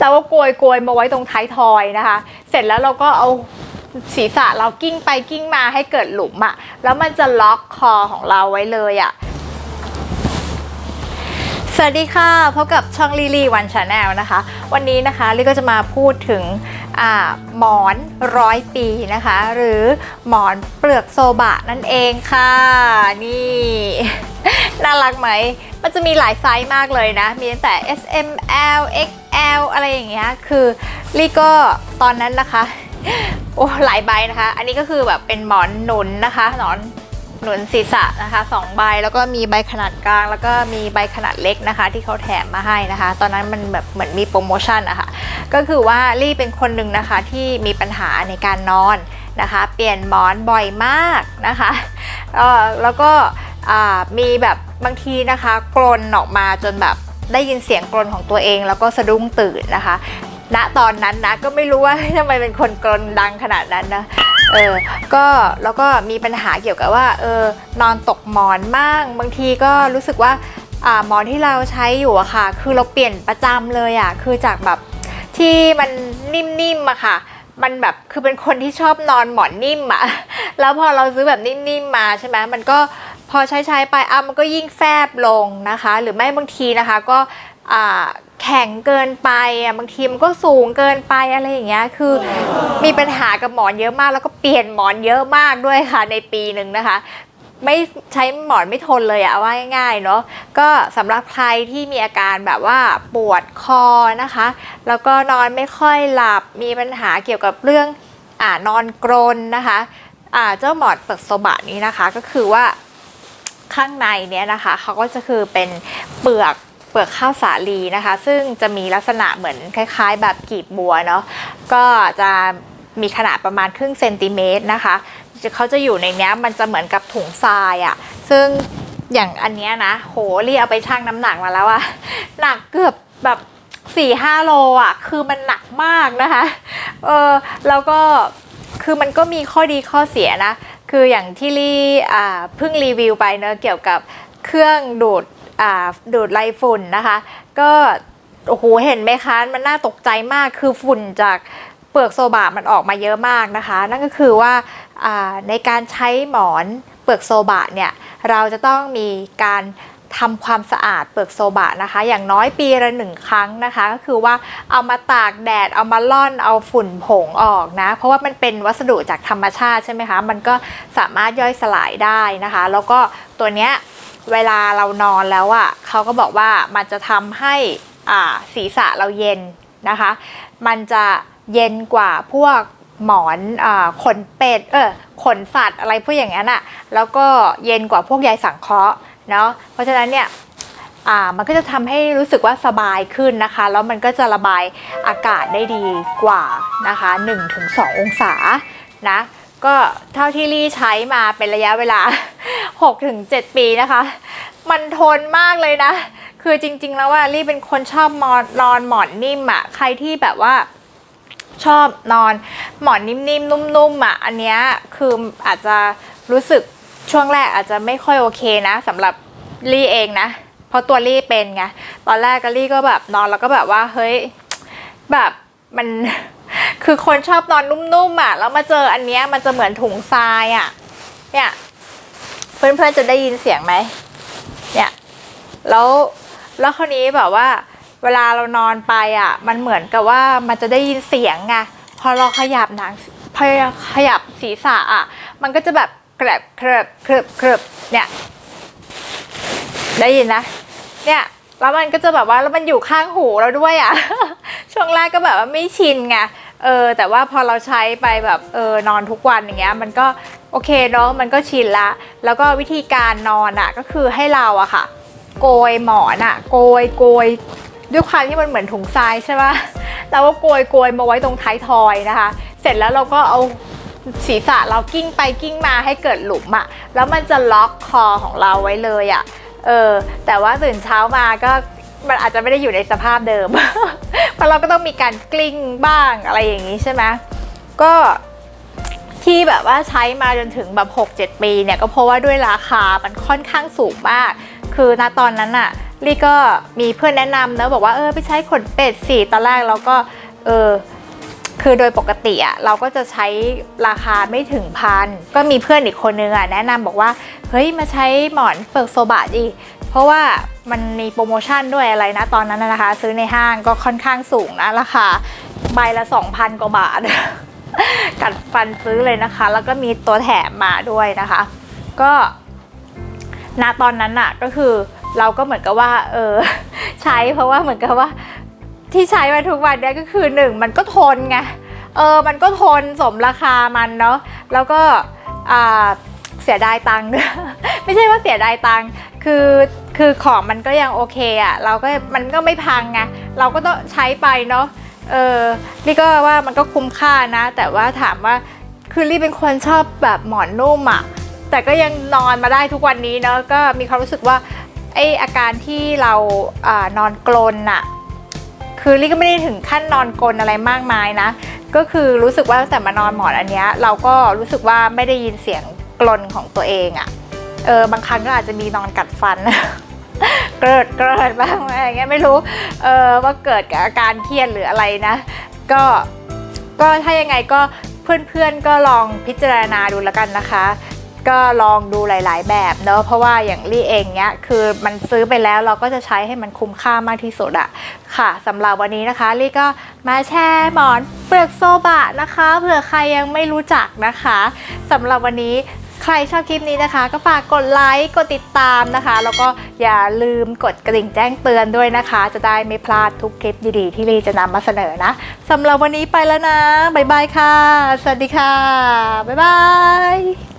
แล้วก็โกยโกยมาไว้ตรงท้ายทอยนะคะ เสร็จแล้วเราก็เอาศีรษะเรากิ้งไปกิ้งมาให้เกิดหลุมอะแล้วมันจะล็อกคอของเราไว้เลยอะสวัสดีค่ะพบกับช่องลีลีวันชาแนลนะคะ วันนี้นะคะลีก็จะมาพูดถึง หมอนร้อยปีนะคะ หรือหมอนเปลือกโซบะนั่นเองค่ะ นี่ น่ารักไหม มันจะมีหลายไซส์มากเลยนะ มีตั้งแต่ S M L X L อะไรอย่างเงี้ย คือลี่ก็ตอนนั้นนะคะ โอ้หลายใบนะคะ อันนี้ก็คือแบบเป็นหมอนหนุนนะคะ หนอน หนุนศีรษะนะคะสองใบแล้วก็มีใบขนาดกลาง แล้วก็มีใบขนาดเล็กนะคะ ที่เขาแถมมาให้นะคะ ตอนนั้นมันแบบเหมือนมีโปรโมชั่นอะคะ่ะก็คือว่าลี่เป็นคนหนึ่งนะคะที่มีปัญหาในการนอนนะคะ เปลี่ยนหมอนบ่อยมากนะคะแล้วก็มีแบบบางทีนะคะกรนออกมาจนแบบได้ยินเสียงกรนของตัวเอง แล้วก็สะดุ้งตื่นนะคะณตอนนั้นนะก็ไม่รู้ว่าทำไมเป็นคนกรนดังขนาดนั้นนะ เออก็แล้วก็มีปัญหาเกี่ยวกับว่าเออนอนตกหมอนมั่งบางทีก็รู้สึกว่าอ่าหมอนที่เราใช้อยู่อะค่ะ คือเราเปลี่ยนประจำเลยอะคือจากแบบที่มันนิ่มๆอะค่ะมันแบบคือเป็นคนที่ชอบนอนหมอนนิ่มอะแล้วพอเราซื้อแบบนิ่มๆมาใช่ไหมมันก็พอใช้ๆไปอะมันก็ยิ่งแฟบลงนะคะ หรือไม่บางทีนะคะ ก็ แข็งเกินไปอะบางทีมันก็สูงเกินไปอะไรอย่างเงี้ยคือมีปัญหากับหมอนเยอะมาก แล้วก็เปลี่ยนหมอนเยอะมากด้วยค่ะในปีหนึ่งนะคะไม่ใช้หมอนไม่ทนเลยอะว่าง่ายๆเนาะก็สำหรับใครที่มีอาการแบบว่าปวดคอนะคะ แล้วก็นอนไม่ค่อยหลับมีปัญหาเกี่ยวกับเรื่องอ่านอนกรนนะคะอ่าเจ้าหมอนเปลือกโซบะนี้นะคะก็คือว่าข้างในเนี้ยนะคะเขาก็จะคือเป็นเปลือก เปลือกข้าวสาลีนะคะ ซึ่งจะมีลักษณะเหมือนคล้ายๆ แบบกีบบัวเนาะก็จะมีขนาดประมาณครึ่งเซนติเมตรนะคะเขาจะอยู่ในเนี้ยมันจะเหมือนกับถุงทรายอะ่ะซึ่งอย่างอันเนี้ยนะโหรีเอาไปชั่งน้ำหนักมาแล้วอะหนักเกือบแบบสี่ห้าโลอะ่ะคือมันหนักมากนะคะเออแล้วก็คือมันก็มีข้อดีข้อเสียนะ คืออย่างที่ลี่อ่าเพิ่งรีวิวไปเนอะเกี่ยวกับเครื่องดูด ดูดไรฝุ่นนะคะ ก็โอ้โหเห็นไหมคะ มันน่าตกใจมากคือฝุ่นจากเปลือกโซบะมันออกมาเยอะมากนะคะ นั่นก็คือว่าอ่าในการใช้หมอนเปลือกโซบะเนี่ยเราจะต้องมีการทำความสะอาดเปลือกโซบะนะคะ อย่างน้อยปีละหนึ่งครั้งนะคะ ก็คือว่าเอามาตากแดดเอามาล่อนเอาฝุ่นผงออกนะ เพราะว่ามันเป็นวัสดุจากธรรมชาติใช่ไหมคะ มันก็สามารถย่อยสลายได้นะคะ แล้วก็ตัวเนี้ย เวลาเรานอนแล้วอะ่ะเขาก็บอกว่ามันจะทำให้อ่าศีรษะเราเย็นนะคะ มันจะเย็นกว่าพวกหมอนอขนเป็ดเออขนสัตว์อะไรพวกอย่างนั้นอะแล้วก็เย็นกว่าพวกใยสังเคราะห์เนาะเพราะฉะนั้นเนี่ยมันก็จะทำให้รู้สึกว่าสบายขึ้นนะคะ แล้วมันก็จะระบายอากาศได้ดีกว่านะคะ 1-2 องศานะก็เท่าที่ลี่ใช้มาเป็นระยะเวลา 6-7 ปีนะคะ มันทนมากเลยนะ คือจริง ๆ แล้วว่าลี่เป็นคนชอบมอนนอนหมอนนิ่มอะ่ะ ใครที่แบบว่าชอบนอนหมอนนิ่มๆ นุ่มๆอะ อันเนี้ยคืออาจจะรู้สึกช่วงแรกอาจจะไม่ค่อยโอเคนะสำหรับลี่เองนะ เพราะตัวลี่เป็นไง ตอนแรกก็ลี่ก็แบบนอนแล้วก็แบบว่าเฮ้ยแบบมันคือคนชอบนอนนุ่มๆอะแล้วมาเจออันเนี้ยมันจะเหมือนถุงทรายอะเนี่ย เพื่อนๆจะได้ยินเสียงไหมเนี่ยแล้วแล้วคราวนี้แบบว่า เวลาเรานอนไปอะ มันเหมือนกับว่ามันจะได้ยินเสียงไงพอเราขยับหนังพอขยับศีรษะอะ มันก็จะแบบแกรบเครบเครบเครบเนี่ย ได้ยินนะ เนี่ยแล้วมันก็จะแบบว่าแล้วมันอยู่ข้างหูเราด้วยอะ ช่วงแรกก็แบบว่าไม่ชินไง เออแต่ว่าพอเราใช้ไปแบบเออนอนทุกวันอย่างเงี้ยมันก็โอเคเนาะมันก็ชินละ แล้วก็วิธีการนอนอะก็คือให้เราอะค่ะ โกยหมอนอะโกยโกยด้วยความที่มันเหมือนถุงทรายใช่ปะเราก็โกยโกยมาไว้ตรงท้ายทอยนะคะ เสร็จแล้วเราก็เอาศีรษะเรากิ้งไปกิ้งมาให้เกิดหลุมอะแล้วมันจะล็อกคอของเราไว้เลยอะเออแต่ว่าตื่นเช้ามาก็ มันอาจจะไม่ได้อยู่ในสภาพเดิม เพราะเราก็ต้องมีการกลิ้งบ้างอะไรอย่างนี้ใช่ไหมก็ที่แบบว่าใช้มาจนถึงแบบ 6-7 ปีเนี่ยก็เพราะว่าด้วยราคามันค่อนข้างสูงมาก คือณตอนนั้นอะลี่ก็มีเพื่อนแนะนำนะบอกว่าเออไปใช้ขนเป็ดสิตอนแรกเราก็เออคือโดยปกติอะเราก็จะใช้ราคาไม่ถึงพันก็มีเพื่อนอีกคนนึงอะแนะนำบอกว่าเฮ้ยมาใช้หมอนเปลือกโซบะดิ เพราะว่ามันมีโปรโมชั่นด้วยอะไรนะตอนนั้นนะคะ ซื้อในห้างก็ค่อนข้างสูงนะราคาใบละ 2,000 กว่าบาท กัดฟันซื้อเลยนะคะ แล้วก็มีตัวแถมมาด้วยนะคะ ก็ณตอนนั้นอะก็คือเราก็เหมือนกับว่า เออ ใช้เพราะว่าเหมือนกับว่า ที่ใช้มาทุกวันเนี้ยก็คือหนึ่งมันก็ทนไงเออมันก็ทนสมราคามันเนาะแล้วก็อ่าเสียดายตังค์ด้วยไม่ใช่ว่า สียดายตังค์คือคือของมันก็ยังโอเคอะเราก็มันก็ไม่พังไงเราก็ต้องใช้ไปเนาะเออนี่ก็ว่ามันก็คุ้มค่านะ แต่ว่าถามว่าคือลี่เป็นคนชอบแบบหมอนนุ่มอะแต่ก็ยังนอนมาได้ทุกวันนี้เนาะก็มีความรู้สึกว่าไออาการที่เราอนอนกลนอะคือลี่ก็ไม่ได้ถึงขั้นนอนกลนอะไรมากมายนะ ก็คือรู้สึกว่าตั้งแต่มานอนหมอนอันเนี้ยเราก็รู้สึกว่าไม่ได้ยินเสียงกลนของตัวเองอะ่ะ เออบางครั้งก็อาจจะมีนอนกัดฟัน เกิดเกิดบ้างอะไรเงี้ยไม่รู้เออว่าเกิดกับอาการเครียดหรืออะไรนะ ก็ก็ถ้ายังไงก็เพื่อนๆก็ลองพิจารณาดูแล้วกันนะคะ ก็ลองดูหลาย ๆ แบบเนอะเพราะว่าอย่างลี่เองเนี้ยคือมันซื้อไปแล้วเราก็จะใช้ให้มันคุ้มค่ามากที่สุดอะค่ะสำหรับวันนี้นะคะลี่ก็มาแชร์หมอนเปลือกโซบะนะคะเผื่อใครยังไม่รู้จักนะคะสำหรับวันนี้ ใครชอบคลิปนี้นะคะ ก็ฝากกดไลค์กดติดตามนะคะ แล้วก็อย่าลืมกดกระดิ่งแจ้งเตือนด้วยนะคะ จะได้ไม่พลาดทุกคลิปดีๆ ที่ลีจะนำมาเสนอนะสำหรับวันนี้ไปแล้วนะบ๊ายบายค่ะ สวัสดีค่ะบ๊ายบาย